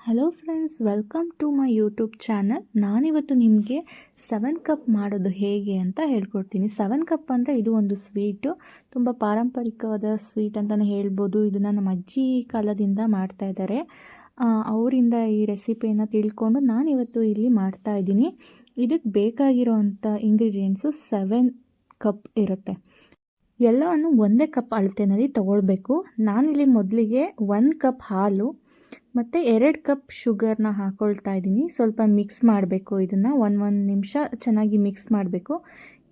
Hello friends welcome to my YouTube channel ನಾನಿವತ್ತು ನಿಮಗೆ seven cup ಮಾಡೋದು ಹೇಗೆ ಅಂತ ಹೇಳ್ಕೊಡ್ತೀನಿ. ಸೆವೆನ್ ಕಪ್ ಅಂದರೆ ಇದು ಒಂದು ಸ್ವೀಟು ತುಂಬ ಪಾರಂಪರಿಕವಾದ ಸ್ವೀಟ್ ಅಂತಲೇ ಹೇಳ್ಬೋದು. ಇದನ್ನು ನಮ್ಮ ಅಜ್ಜಿ ಕಾಲದಿಂದ ಮಾಡ್ತಾ ಇದ್ದಾರೆ ಅವರಿಂದ ಈ ರೆಸಿಪಿಯನ್ನು ತಿಳ್ಕೊಂಡು ನಾನಿವತ್ತು ಇಲ್ಲಿ ಮಾಡ್ತಾ ಇದ್ದೀನಿ. ಇದಕ್ಕೆ ಬೇಕಾಗಿರೋವಂಥ ಇಂಗ್ರೀಡಿಯೆಂಟ್ಸು ಸೆವೆನ್ ಕಪ್ ಇರುತ್ತೆ. ಎಲ್ಲವನ್ನು ಒಂದೇ ಕಪ್ ಅಳತೆನಲ್ಲಿ ತೊಗೊಳ್ಬೇಕು. ನಾನಿಲ್ಲಿ ಮೊದಲಿಗೆ ಒಂದು ಕಪ್ ಹಾಲು ಮತ್ತು ಎರಡು ಕಪ್ ಶುಗರ್ನ ಹಾಕ್ಕೊಳ್ತಾ ಇದ್ದೀನಿ. ಸ್ವಲ್ಪ ಮಿಕ್ಸ್ ಮಾಡಬೇಕು ಇದನ್ನು. ಒಂದು ಒಂದು ನಿಮಿಷ ಚೆನ್ನಾಗಿ ಮಿಕ್ಸ್ ಮಾಡಬೇಕು.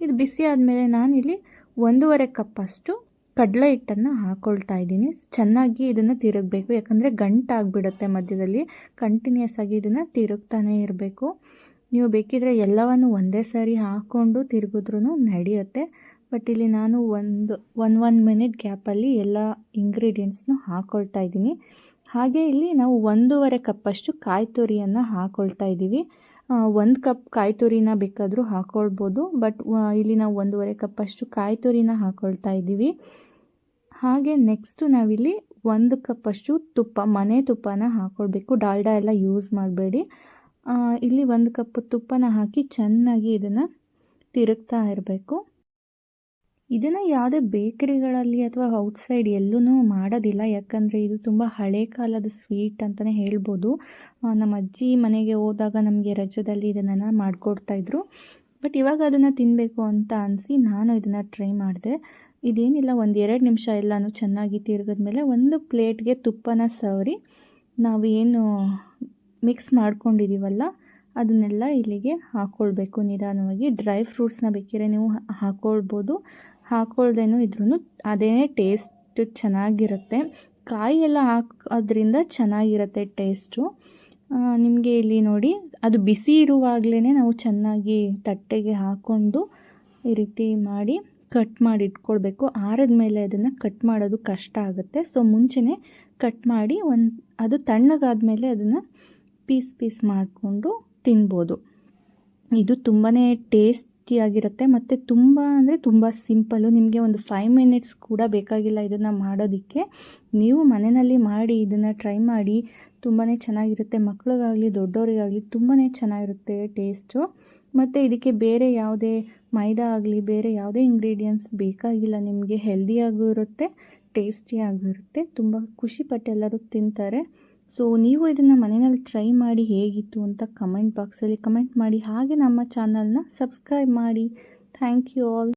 ಇದು ಬಿಸಿ ಆದಮೇಲೆ ನಾನಿಲ್ಲಿ ಒಂದೂವರೆ ಕಪ್ಪಷ್ಟು ಕಡಲೆ ಹಿಟ್ಟನ್ನು ಹಾಕ್ಕೊಳ್ತಾ ಇದ್ದೀನಿ. ಚೆನ್ನಾಗಿ ಇದನ್ನು ತಿರುಗಬೇಕು. ಯಾಕಂದರೆ ಗಂಟಾಗ್ಬಿಡುತ್ತೆ ಮಧ್ಯದಲ್ಲಿ. ಕಂಟಿನ್ಯೂಸ್ ಆಗಿ ಇದನ್ನು ತಿರುಗ್ತಾನೆ ಇರಬೇಕು. ನೀವು ಬೇಕಿದ್ರೆ ಎಲ್ಲವನ್ನು ಒಂದೇ ಸಾರಿ ಹಾಕ್ಕೊಂಡು ತಿರುಗಿದ್ರೂ ನಡೆಯುತ್ತೆ. ಬಟ್ ಇಲ್ಲಿ ನಾನು ಒಂದು ಒನ್ ಒನ್ ಮಿನಿಟ್ ಗ್ಯಾಪಲ್ಲಿ ಎಲ್ಲ ಇಂಗ್ರೀಡಿಯೆಂಟ್ಸ್ನು ಹಾಕ್ಕೊಳ್ತಾ ಇದ್ದೀನಿ. ಹಾಗೆ ಇಲ್ಲಿ ನಾವು ಒಂದೂವರೆ ಕಪ್ಪಷ್ಟು ಕಾಯಿ ತುರಿಯನ್ನು ಹಾಕ್ಕೊಳ್ತಾ ಇದ್ದೀವಿ. ಒಂದು ಕಪ್ ಕಾಯಿ ತುರಿನ ಬೇಕಾದರೂ ಹಾಕ್ಕೊಳ್ಬೋದು ಬಟ್ ಇಲ್ಲಿ ನಾವು ಒಂದೂವರೆ ಕಪ್ಪಷ್ಟು ಕಾಯಿ ತುರಿನ ಹಾಕ್ಕೊಳ್ತಾ ಇದ್ದೀವಿ. ಹಾಗೆ ನೆಕ್ಸ್ಟು ನಾವಿಲ್ಲಿ ಒಂದು ಕಪ್ಪಷ್ಟು ತುಪ್ಪ, ಮನೆ ತುಪ್ಪನ ಹಾಕ್ಕೊಳ್ಬೇಕು ಡಾಲ್ಡಾ ಎಲ್ಲ ಯೂಸ್ ಮಾಡಬೇಡಿ. ಇಲ್ಲಿ ಒಂದು ಕಪ್ ತುಪ್ಪನ ಹಾಕಿ ಚೆನ್ನಾಗಿ ಇದನ್ನು ತಿರುಗ್ತಾ ಇರಬೇಕು. ಇದನ್ನು ಯಾವುದೇ ಬೇಕರಿಗಳಲ್ಲಿ ಅಥವಾ ಔಟ್ಸೈಡ್ ಎಲ್ಲೂ ಮಾಡೋದಿಲ್ಲ. ಯಾಕಂದರೆ ಇದು ತುಂಬ ಹಳೆ ಕಾಲದ ಸ್ವೀಟ್ ಅಂತಲೇ ಹೇಳ್ಬೋದು. ನಮ್ಮ ಅಜ್ಜಿ ಮನೆಗೆ ಹೋದಾಗ ನಮಗೆ ರಜದಲ್ಲಿ ಇದನ್ನು ಮಾಡಿಕೊಡ್ತಾಯಿದ್ರು ಬಟ್ ಇವಾಗ ಅದನ್ನು ತಿನ್ನಬೇಕು ಅಂತ ಅನಿಸಿ ನಾನು ಇದನ್ನು ಟ್ರೈ ಮಾಡಿದೆ. ಇದೇನಿಲ್ಲ, ಒಂದು ಎರಡು ನಿಮಿಷ ಎಲ್ಲನೂ ಚೆನ್ನಾಗಿ ತಿರುಗಿದ್ಮೇಲೆ ಒಂದು ಪ್ಲೇಟ್ಗೆ ತುಪ್ಪನ ಸವರಿ ನಾವು ಏನು ಮಿಕ್ಸ್ ಮಾಡ್ಕೊಂಡಿದ್ದೀವಲ್ಲ ಅದನ್ನೆಲ್ಲ ಇಲ್ಲಿಗೆ ಹಾಕ್ಕೊಳ್ಬೇಕು ನಿಧಾನವಾಗಿ. ಡ್ರೈ ಫ್ರೂಟ್ಸ್ನ ಬೇಕಿದ್ರೆ ನೀವು ಹಾಕ್ಕೊಳ್ಬೋದು ಹಾಕ್ಕೊಳ್ದೇನೂ ಇದ್ರೂ ಅದೇ ಟೇಸ್ಟ್ ಚೆನ್ನಾಗಿರುತ್ತೆ. ಕಾಯಿ ಎಲ್ಲ ಹಾಕೋದ್ರಿಂದ ಚೆನ್ನಾಗಿರುತ್ತೆ ಟೇಸ್ಟು. ನಿಮಗೆ ಇಲ್ಲಿ ನೋಡಿ, ಅದು ಬಿಸಿ ಇರುವಾಗಲೇ ನಾವು ಚೆನ್ನಾಗಿ ತಟ್ಟೆಗೆ ಹಾಕ್ಕೊಂಡು ಈ ರೀತಿ ಮಾಡಿ ಕಟ್ ಮಾಡಿ ಇಟ್ಕೊಳ್ಬೇಕು ಆರದ ಮೇಲೆ ಅದನ್ನು ಕಟ್ ಮಾಡೋದು ಕಷ್ಟ ಆಗುತ್ತೆ. ಸೊ, ಮುಂಚೆನೇ ಕಟ್ ಮಾಡಿ ಒಂದು, ಅದು ತಣ್ಣಗಾದ ಮೇಲೆ ಅದನ್ನು ಪೀಸ್ ಪೀಸ್ ಮಾಡಿಕೊಂಡು ತಿನ್ಬೋದು. ಇದು ತುಂಬಾ ಟೇಸ್ಟ್ ಟೇಸ್ಟಿಯಾಗಿರುತ್ತೆ ಮತ್ತು ತುಂಬ ಅಂದರೆ ತುಂಬ ಸಿಂಪಲ್ಲು. ನಿಮಗೆ ಒಂದು ಫೈವ್ ಮಿನಿಟ್ಸ್ ಕೂಡ ಬೇಕಾಗಿಲ್ಲ ಇದನ್ನು ಮಾಡೋದಕ್ಕೆ. ನೀವು ಮನೆಯಲ್ಲಿ ಮಾಡಿ ಇದನ್ನು ಟ್ರೈ ಮಾಡಿ ತುಂಬಾ ಚೆನ್ನಾಗಿರುತ್ತೆ. ಮಕ್ಳಿಗಾಗಲಿ ದೊಡ್ಡವರಿಗಾಗಲಿ ತುಂಬಾ ಚೆನ್ನಾಗಿರುತ್ತೆ ಟೇಸ್ಟು ಮತ್ತು ಇದಕ್ಕೆ ಬೇರೆ ಯಾವುದೇ ಮೈದಾ ಆಗಲಿ, ಬೇರೆ ಯಾವುದೇ ಇಂಗ್ರೀಡಿಯೆಂಟ್ಸ್ ಬೇಕಾಗಿಲ್ಲ. ನಿಮಗೆ ಹೆಲ್ದಿಯಾಗೂ ಇರುತ್ತೆ ಟೇಸ್ಟಿಯಾಗೂ ಇರುತ್ತೆ. ತುಂಬ ಖುಷಿಪಟ್ಟು ಎಲ್ಲರೂ ತಿಂತಾರೆ. ಸೊ ನೀವು ಇದನ್ನು ಮನೆಯಲ್ಲಿ ಟ್ರೈ ಮಾಡಿ ಹೇಗಿತ್ತು ಅಂತ ಕಮೆಂಟ್ ಬಾಕ್ಸಲ್ಲಿ ಕಮೆಂಟ್ ಮಾಡಿ ಹಾಗೆ ನಮ್ಮ ಚಾನಲ್ನ ಸಬ್ಸ್ಕ್ರೈಬ್ ಮಾಡಿ. Thank you all